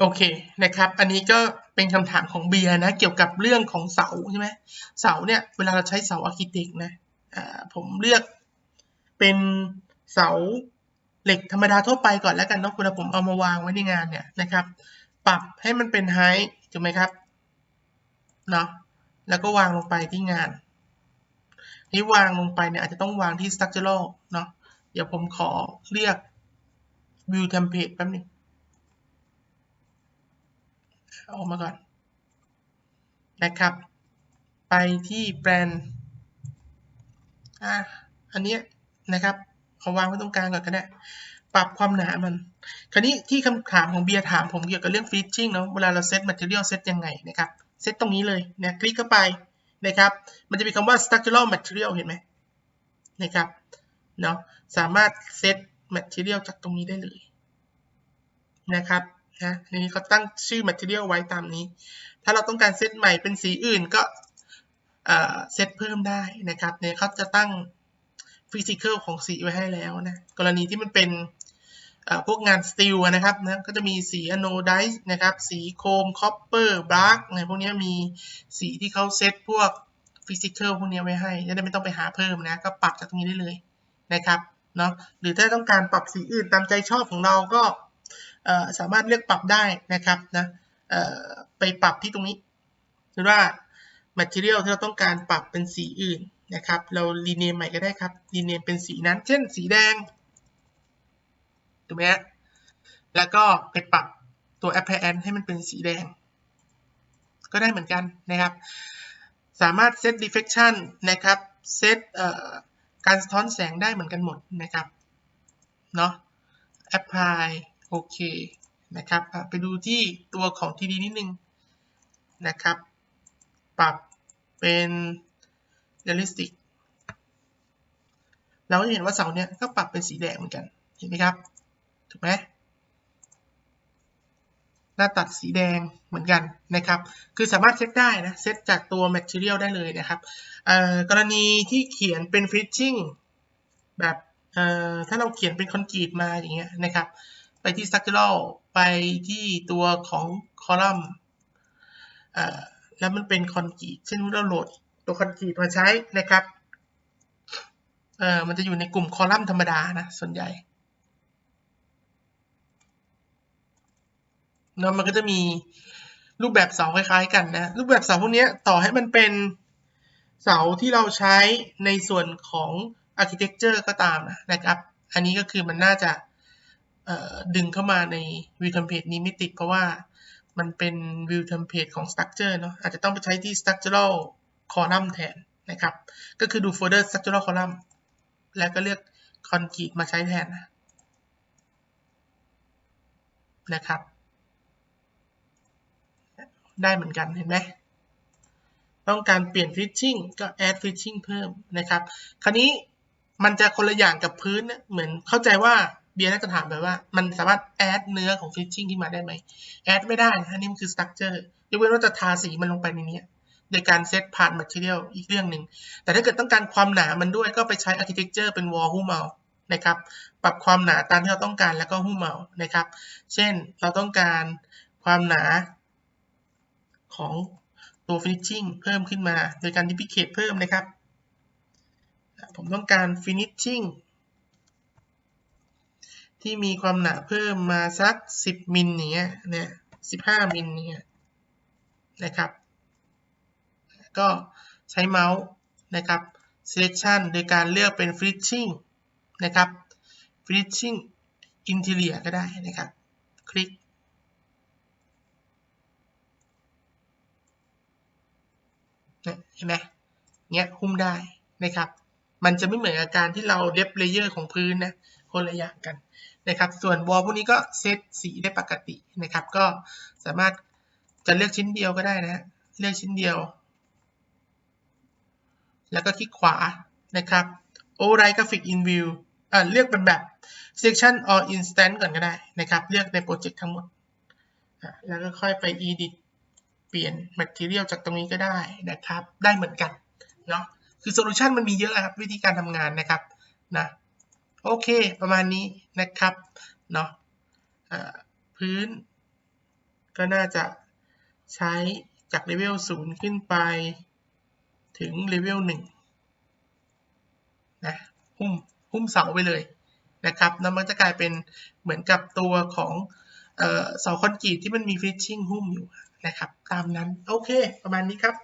โอเคนะครับ อันนี้ก็เป็นคำถามของเบียร์นะ เกี่ยวกับเรื่องของเสาใช่ไหมเสาเนี่ยเวลาเราใช้เสาอาร์เคเต็กนะอ่าผมเลือกเป็นเสาเหล็กธรรมดาทั่วไปก่อนแล้วกันเนาะเวลาผมเอามาวางไว้ในงานเนี่ยนะครับ ปรับให้มันเป็นไฮถูกไหมครับเนาะแล้วก็วางลงไปที่งาน นี่วางลงไปเนี่ยอาจจะต้องวางที่ structural เนาะเดี๋ยวผมขอเรียก view template แป๊บนึง ออกมาก่อนนะครับ ไปที่แบรนด์อะอันเนี้ยนะครับเอาวางไว้ตรงกลางก่อนก็ได้ปรับความหนามัน คราวนี้ที่คำถามของเบียร์ถามผมเกี่ยวกับเรื่อง finishing เนาะ เวลาเราเซตม material เซตยังไงนะครับ เซตตรงนี้เลยนะคลิกเข้าไปนะครับ มันจะมีคำว่า structural material เห็นไหมนะครับ เนาะ สามารถเซต material จากตรงนี้ได้เลยนะครับ นะทีนี้เขาตั้งชื่อ material ไว้ตามนี้ ถ้าเราต้องการเซตใหม่เป็นสีอื่นก็เซตเพิ่มได้นะครับเนี่ยเขาจะตั้ง physical ของสีไว้ให้แล้วนะ กรณีที่มันเป็นพวกงานสตีลนะครับนะก็จะมีสีอโนไดซ์นะครับ สีโครมคอปเปอร์บลักอะไรพวกนี้มีสีที่เขาเซตพวกฟิสิกอลพวกนี้ไว้ให้จะได้ไม่ต้องไปหาเพิ่มนะ ก็ปรับจากตรงนี้ได้เลยนะครับเนาะหรือถ้าต้องการปรับสีอื่นตามใจชอบของเราก็ สามารถเลือกปรับได้นะครับนะไปปรับที่ตรงนี้หรือว่า material ที่เราต้องการปรับเป็นสีอื่นนะครับ เรารีเนมใหม่ก็ได้ครับรีเนมเป็นสีนั้น เช่น สีแดงถูกไหมฮะแล้วก็ไปปรับตัว appearance ให้มันเป็นสีแดง ก็ได้เหมือนกันนะครับ สามารถ set reflection นะครับ set การสะท้อนแสงได้เหมือนกันหมดนะครับเนาะ apply โอเคนะครับไปดูที่ตัวของ TD นิดนึงนะครับ ปรับเป็น realistic เราก็จะเห็นว่าเสาเนี้ยก็ปรับเป็นสีแดงเหมือนกัน เห็นไหมครับ ถูกไหมหน้าตัดสีแดงเหมือนกันนะครับ คือสามารถเซตได้นะเซตจากตัว material ได้เลยนะครับกรณีที่เขียนเป็น finishing แบบถ้าเราเขียนเป็นคอนกรีตมาอย่างเงี้ยนะครับ ไปที่ structural ไปที่ตัวของคอลัมน์แล้วมันเป็นคอนกรีตเช่นเราโหลดตัวคอนกรีตมาใช้นะครับมันจะอยู่ในกลุ่มคอลัมน์ธรรมดานะ ส่วนใหญ่เนาะมันก็จะมีรูปแบบเสาคล้ายๆกันนะ รูปแบบเสาพวกนี้ต่อให้มันเป็นเสาที่เราใช้ในส่วนของ architecture ก็ตามนะครับ อันนี้ก็คือมันน่าจะ ดึงเข้ามาใน view template นี้ไม่ติดเพราะว่ามันเป็น view template ของ structure เนาะอาจจะต้องไปใช้ที่ structural column แทนนะครับ ก็คือดู folder structural column แล้วก็เลือก concrete มาใช้แทนนะนะครับ ได้เหมือนกันเห็นไหมต้องการเปลี่ยน fitting ก็ add fitting เพิ่มนะครับ คราวนี้มันจะคนละอย่างกับพื้นเหมือนเข้าใจว่า เบียร์น่าจะถามแบบว่ามันสามารถแอดเนื้อของฟิชชิ่งขึ้นมาได้ไหมแอดไม่ได้นะนี่มันคือสตั๊กเจอร์ยกเว้นว่าจะทาสีมันลงไปในนี้โดยการเซตผ่านแมทเทียลอีกเรื่องหนึ่ง แต่ถ้าเกิดต้องการความหนามันด้วยก็ไปใช้อาร์เคเต็กเจอร์เป็นวอลฮูเมานะครับ ปรับความหนาตามที่เราต้องการแล้วก็ฮูเมานะครับ เช่นเราต้องการความหนาของตัวฟิชชิ่งเพิ่มขึ้นมา โดยการดิพิเคทเพิ่มนะครับ ผมต้องการฟินิชชิ่ง ที่มีความหนาเพิ่มมาสัก 10 มิลเนี้ยเนี่ย15 มิลเนี่ยนะครับ ก็ใช้เมาส์นะครับ selection โดยการเลือกเป็น finishing นะครับ finishing interior ก็ได้นะครับ คลิกเห็นไหมเนี้ยหุ้มได้นะครับ มันจะไม่เหมือนอาการที่เราเดฟเลเยอร์ของพื้นนะ คนละอย่างกันนะครับ ส่วนวอลพวกนี้ก็เซตสีได้ปกตินะครับ ก็สามารถจะเลือกชิ้นเดียวก็ได้นะเลือกชิ้นเดียว แล้วก็คลิกขวานะครับ override graphic in view อ่าเลือกเป็นแบบ section or instant ก่อนก็ได้นะครับ เลือกในโปรเจกต์ทั้งหมด แล้วก็ค่อยไป edit เปลี่ยน material จากตรงนี้ก็ได้นะครับ ได้เหมือนกันเนาะคือโซลูชันมันมีเยอะครับ วิธีการทำงานนะครับนะ โอเค ประมาณนี้นะครับเนาะพื้น ก็น่าจะใช้จากเลเวล0ขึ้นไป ถึงเลเวล1นะหุ้มหุ้มเสาไปเลยนะครับแล้วมันจะกลายเป็นเหมือนกับตัวของเอ่อเสาคอนกรีตที่มันมีฟิชชิ่งหุ้มอยู่นะครับ ตามนั้น โอเค ประมาณนี้ครับ